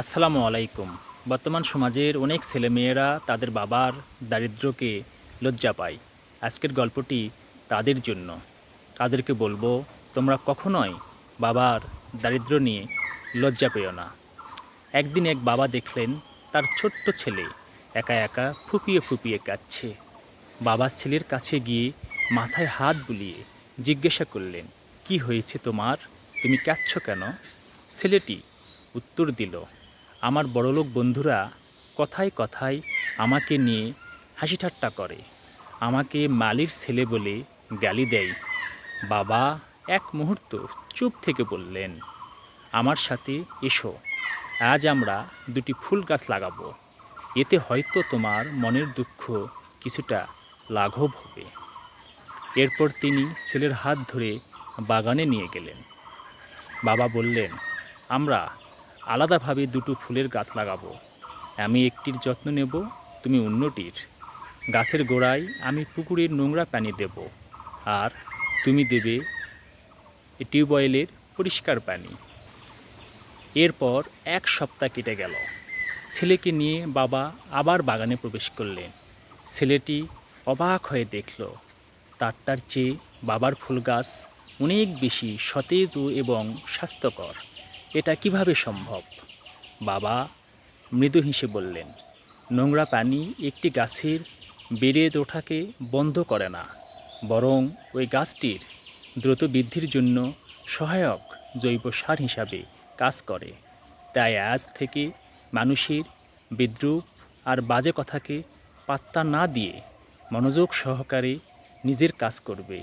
আসসালামু আলাইকুম। বর্তমান সমাজের অনেক ছেলেমেয়েরা তাদের বাবার দারিদ্র্যকে লজ্জা পায়। আজকের গল্পটি তাদের জন্য। তাদেরকে বলব, তোমরা কখনোই বাবার দারিদ্র্য নিয়ে লজ্জা পেও না। একদিন এক বাবা দেখলেন, তার ছোট্ট ছেলে একা একা ফুপিয়ে ফুপিয়ে কাঁদছে। বাবা ছেলের কাছে গিয়ে মাথায় হাত বুলিয়ে জিজ্ঞাসা করলেন, কি হয়েছে তোমার? তুমি কাঁদছ কেন? ছেলেটি উত্তর দিল আমার বড়লোক বন্ধুরা কথায় কথায় আমাকে নিয়ে হাসি ঠাট্টা করে। আমাকে মালির ছেলে বলে গালি দেয়। বাবা এক মুহূর্ত চুপ থেকে বললেন, আমার সাথে এসো, আজ আমরা দুটি ফুল গাছ লাগাবো। এতে হয়তো তোমার মনের দুঃখ কিছুটা লাঘব হবে এরপর তিনি ছেলের হাত ধরে বাগানে নিয়ে গেলেন। বাবা বললেন, আমরা আলাদাভাবে দুটো ফুলের গাছ লাগাবো। আমি একটির যত্ন নেব, তুমি অন্যটির। গাছের গোড়ায় আমি পুকুরের নোংরা পানি দেব, আর তুমি দেবে টিউবওয়েলের পরিষ্কার পানি। এরপর এক সপ্তাহ কেটে গেল। ছেলেকে নিয়ে বাবা আবার বাগানে প্রবেশ করলেন। ছেলেটি অবাক হয়ে দেখল, তারটার চেয়ে বাবার ফুল গাছ অনেক বেশি সতেজ ও এবং স্বাস্থ্যকর। এটা কীভাবে সম্ভব? বাবা মৃদু হেসে বললেন, নোংরা পানি একটি গাছের বেড়ে ওঠাকে বন্ধ করে না, বরং ওই গাছটির দ্রুত বৃদ্ধির জন্য সহায়ক জৈব সার হিসাবে কাজ করে। তাই আজ থেকে মানুষের বিদ্রুপ আর বাজে কথাকে পাত্তা না দিয়ে মনোযোগ সহকারে নিজের কাজ করবে।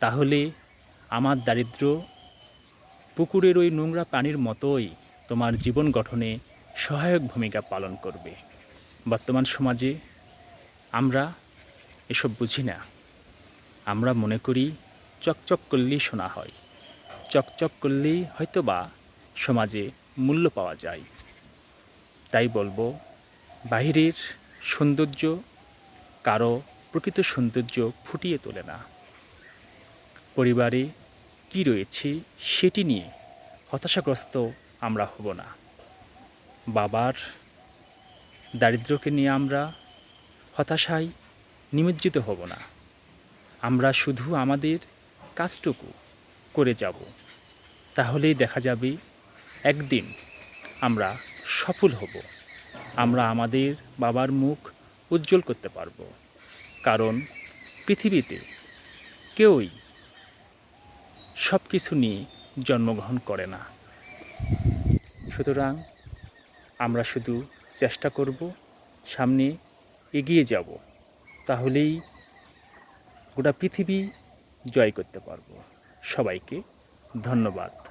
তাহলে আমার দারিদ্র পুকুরের ওই নোংরা পানির মতোই তোমার জীবন গঠনে সহায়ক ভূমিকা পালন করবে। বর্তমান সমাজে আমরা এসব বুঝি না। আমরা মনে করি চকচক করলেই শোনা হয়। চকচক করলেই হয়তো বা সমাজে মূল্য পাওয়া যায়। তাই বলব, বাহিরের সৌন্দর্য কারও প্রকৃত সৌন্দর্য ফুটিয়ে তোলে না। পরিবারে কি রয়েছে সেটি নিয়ে হতাশাগ্রস্ত আমরা হব না। বাবার দারিদ্র্যকে নিয়ে আমরা হতাশায় নিমজ্জিত হব না। আমরা শুধু আমাদের কাজটুকু করে যাব। তাহলেই দেখা যাবে একদিন আমরা সফল হব। আমরা আমাদের বাবার মুখ উজ্জ্বল করতে পারব। কারণ পৃথিবীতে কেউই সব কিছু নিয়ে জন্মগ্রহণ করে না। সুতরাং আমরা শুধু চেষ্টা করব সামনে এগিয়ে যাব, তাহলেই গোটা পৃথিবী জয় করতে পারব। সবাইকে ধন্যবাদ।